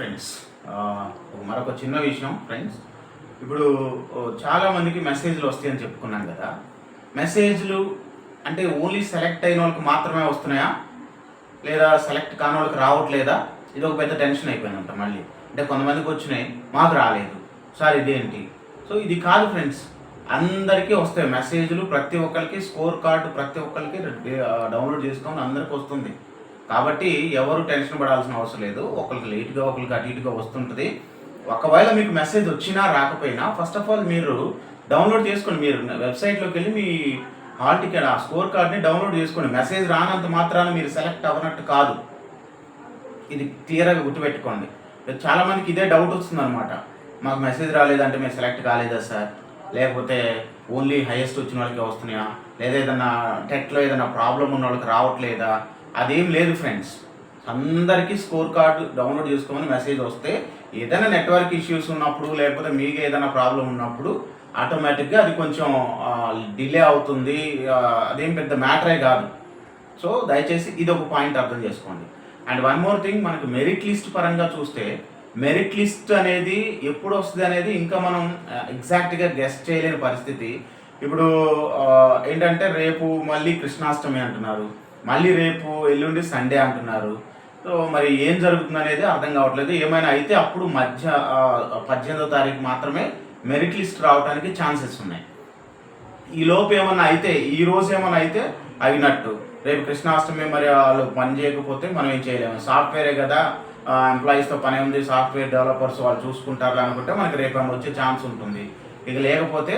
Friends మరొక చిన్న విషయం ఫ్రెండ్స్ ఇప్పుడు చాలామందికి మెసేజ్లు వస్తాయని చెప్పుకున్నాం కదా. మెసేజ్లు అంటే ఓన్లీ సెలెక్ట్ అయిన వాళ్ళకి మాత్రమే వస్తున్నాయా? లేదా సెలెక్ట్ కాని వాళ్ళకి రావట్లేదా? ఇది ఒక పెద్ద టెన్షన్ అయిపోయిందంట మళ్ళీ. అంటే కొంతమందికి వచ్చినాయి మాకు రాలేదు. సార్ ఇదేంటి? సో ఇది కాదు ఫ్రెండ్స్ అందరికీ వస్తాయి మెసేజ్లు ప్రతి ఒక్కరికి స్కోర్ కార్డు ప్రతి ఒక్కరికి డౌన్లోడ్ చేసుకొని అందరికి వస్తుంది. కాబట్టి ఎవరు టెన్షన్ పడాల్సిన అవసరం లేదు. ఒకరికి లేట్గా ఒకరికి అటు ఇటుగా వస్తుంటుంది. ఒకవేళ మీకు మెసేజ్ వచ్చినా రాకపోయినా ఫస్ట్ ఆఫ్ ఆల్ మీరు డౌన్లోడ్ చేసుకోండి మీరు వెబ్సైట్లోకి వెళ్ళి మీ హాల్ టికెట్ ఆ స్కోర్ కార్డ్ని డౌన్లోడ్ చేసుకోండి మెసేజ్ రానంత మాత్రాన మీరు సెలెక్ట్ అవ్వనట్టు కాదు. ఇది క్లియర్గా గుర్తుపెట్టుకోండి. చాలామందికి ఇదే డౌట్ వస్తుంది అనమాట మాకు మెసేజ్ రాలేదంటే మేము సెలెక్ట్ కాలేదా సార్? లేకపోతే ఓన్లీ హైయెస్ట్ వచ్చిన వాళ్ళకి వస్తున్నాయా? లేదా ఏదైనా టెట్లో ఏదైనా ప్రాబ్లం ఉన్న వాళ్ళకి రావట్లేదా? అదేం లేదు ఫ్రెండ్స్. అందరికీ స్కోర్ కార్డు డౌన్లోడ్ చేసుకోమని మెసేజ్ వస్తే ఏదైనా నెట్వర్క్ ఇష్యూస్ ఉన్నప్పుడు లేకపోతే మీకు ఏదైనా ప్రాబ్లం ఉన్నప్పుడు ఆటోమేటిక్గా అది కొంచెం డిలే అవుతుంది. అదేం పెద్ద మ్యాటరే కాదు. సో దయచేసి ఇది ఒక పాయింట్ అర్థం చేసుకోండి. అండ్ వన్ మోర్ థింగ్ మనకు మెరిట్ లిస్ట్ పరంగా చూస్తే మెరిట్ లిస్ట్ అనేది ఎప్పుడు వస్తుంది అనేది ఇంకా మనం ఎగ్జాక్ట్గా గెస్ట్ చేయలేని పరిస్థితి. ఇప్పుడు ఏంటంటే రేపు మళ్ళీ కృష్ణాష్టమి అంటున్నారు. మళ్ళీ రేపు ఎల్లుండి సండే అంటున్నారు. సో మరి ఏం జరుగుతుంది అనేది అర్థం కావట్లేదు. ఏమైనా అయితే అప్పుడు మధ్య పద్దెనిమిదో తారీఖు మాత్రమే మెరిట్ లిస్ట్ రావడానికి ఛాన్సెస్ ఉన్నాయి. ఈ లోపు ఏమన్నా అయితే ఈ రోజు ఏమన్నా అయితే అయినట్టు. రేపు కృష్ణాష్టమి మరి వాళ్ళు పని చేయకపోతే మనం ఏం చేయలేము. సాఫ్ట్వేరే కదా. ఎంప్లాయీస్తో పని ఉంది. సాఫ్ట్వేర్ డెవలపర్స్ వాళ్ళు చూసుకుంటారు అనుకుంటే మనకి రేపు వచ్చే ఛాన్స్ ఉంటుంది. ఇక లేకపోతే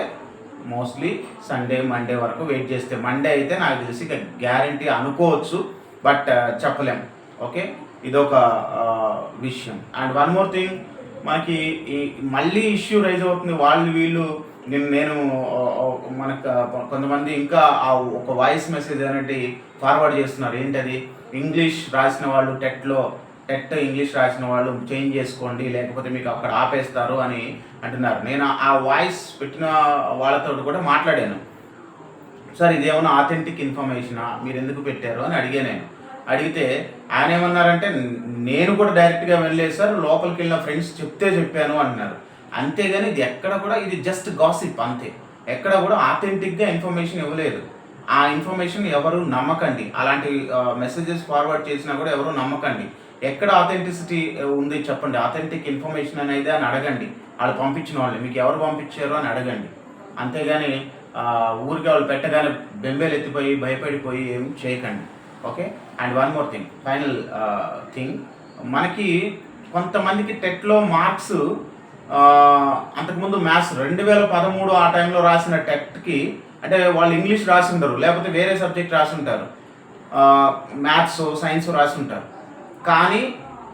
మోస్ట్లీ సండే మండే వరకు వెయిట్ చేస్తే. మండే అయితే నాకు తెలిసి గ్యారంటీ అనుకోవచ్చు బట్ uh, చెప్పలేం. ఓకే ఇదొక uh, విషయం. అండ్ వన్ మోర్ థింగ్ మనకి ఈ మళ్ళీ ఇష్యూ రైజ్ అవుతుంది. వాళ్ళు వీళ్ళు నేను నేను uh, మనకు కొంతమంది ఇంకా ఆ ఒక వాయిస్ మెసేజ్ అనేది ఫార్వర్డ్ చేస్తున్నారు. ఏంటది? ఇంగ్లీష్ రాసిన వాళ్ళు టెట్లో టెట్ ఇంగ్లీష్ రాసిన వాళ్ళు చేంజ్ చేసుకోండి లేకపోతే మీకు అక్కడ ఆపేస్తారు అని అంటున్నారు. నేను ఆ వాయిస్ పెట్టిన వాళ్ళతో కూడా మాట్లాడాను. సార్ ఇదేమన్నా ఆథెంటిక్ ఇన్ఫర్మేషనా మీరు ఎందుకు పెట్టారు? అని అడిగా నేను. అడిగితే ఆయన ఏమన్నారంటే నేను కూడా డైరెక్ట్గా వెళ్ళలేదు సార్ లోపలికి వెళ్ళిన ఫ్రెండ్స్ చెప్తే చెప్పాను అంటున్నారు అంతేగాని ఇది ఎక్కడ కూడా ఇది జస్ట్ గాసిప్ అంతే. ఎక్కడ కూడా ఆథెంటిక్గా ఇన్ఫర్మేషన్ ఇవ్వలేదు. ఆ ఇన్ఫర్మేషన్ ఎవరు నమ్మకండి. అలాంటి మెసేజెస్ ఫార్వర్డ్ చేసినా కూడా ఎవరు నమ్మకండి. ఎక్కడ ఆథెంటిసిటీ ఉంది చెప్పండి. ఆథెంటిక్ ఇన్ఫర్మేషన్ అనేది అని అడగండి. వాళ్ళు పంపించిన వాళ్ళు మీకు ఎవరు పంపించారు అని అడగండి. అంతేగాని ఊరికి వాళ్ళు పెట్టగానే బెంబేలు ఎత్తిపోయి భయపడిపోయి ఏం చేయకండి. Okay? And one more thing. Final thing. మనకి కొంతమందికి టెట్లో మార్క్స్ అంతకుముందు మ్యాథ్స్ రెండు వేల పదమూడు ఆ టైంలో రాసిన టెట్కి అంటే వాళ్ళు ఇంగ్లీష్ రాసి ఉండరు లేకపోతే వేరే సబ్జెక్ట్ రాసి ఉంటారు మ్యాథ్స్ సైన్స్ రాసి ఉంటారు కానీ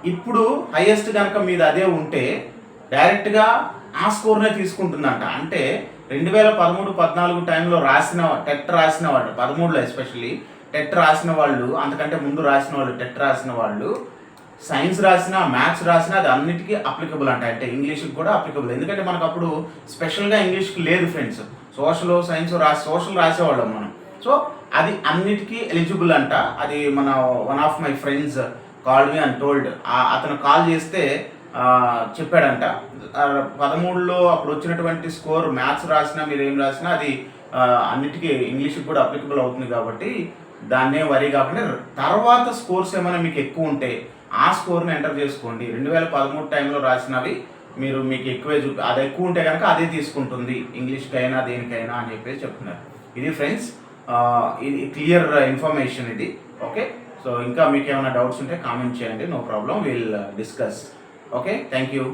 ఇప్పుడు హైయెస్ట్ కనుక మీద అదే ఉంటే డైరెక్ట్గా ఆ స్కోర్నే తీసుకుంటుందంట. అంటే రెండు వేల పదమూడు పద్నాలుగు టైంలో రాసిన టెట్ రాసిన వాళ్ళు పదమూడులో ఎస్పెషల్లీ టెట్ రాసిన వాళ్ళు అంతకంటే ముందు రాసిన వాళ్ళు టెట్ రాసిన వాళ్ళు సైన్స్ రాసినా మ్యాథ్స్ రాసినా అది అన్నిటికీ అప్లికబుల్ అంట. అంటే ఇంగ్లీష్కి కూడా అప్లికబుల్ ఎందుకంటే మనకు అప్పుడు స్పెషల్గా ఇంగ్లీష్కి లేదు ఫ్రెండ్స్ సోషల్ సైన్స్ రా సోషల్ రాసేవాళ్ళం మనం. సో అది అన్నిటికీ ఎలిజిబుల్ అంట. అది మన one of my friends call me and told అతను కాల్ చేస్తే చెప్పాడంట. పదమూడులో అప్పుడు వచ్చినటువంటి స్కోర్ మ్యాథ్స్ రాసినా మీరు ఏం రాసినా అది అన్నిటికీ ఇంగ్లీష్కి కూడా అప్లికబుల్ అవుతుంది కాబట్టి దాన్నే వరి కాకుండా తర్వాత స్కోర్స్ ఏమైనా మీకు ఎక్కువ ఉంటే ఆ స్కోర్ని ఎంటర్ చేసుకోండి. రెండు వేల పదమూడు టైంలో రాసినవి మీరు మీకు ఎక్కువే చూపి అది ఎక్కువ ఉంటే కనుక అదే తీసుకుంటుంది. ఇంగ్లీష్కైనా దేనికైనా అని చెప్పేసి చెప్తున్నారు. ఇది ఫ్రెండ్స్ ఇది క్లియర్ ఇన్ఫర్మేషన్ ఇది. ఓకే? సో ఇంకా మీకు ఏమైనా డౌట్స్ ఉంటే కామెంట్ చేయండి. No problem will discuss okay thank you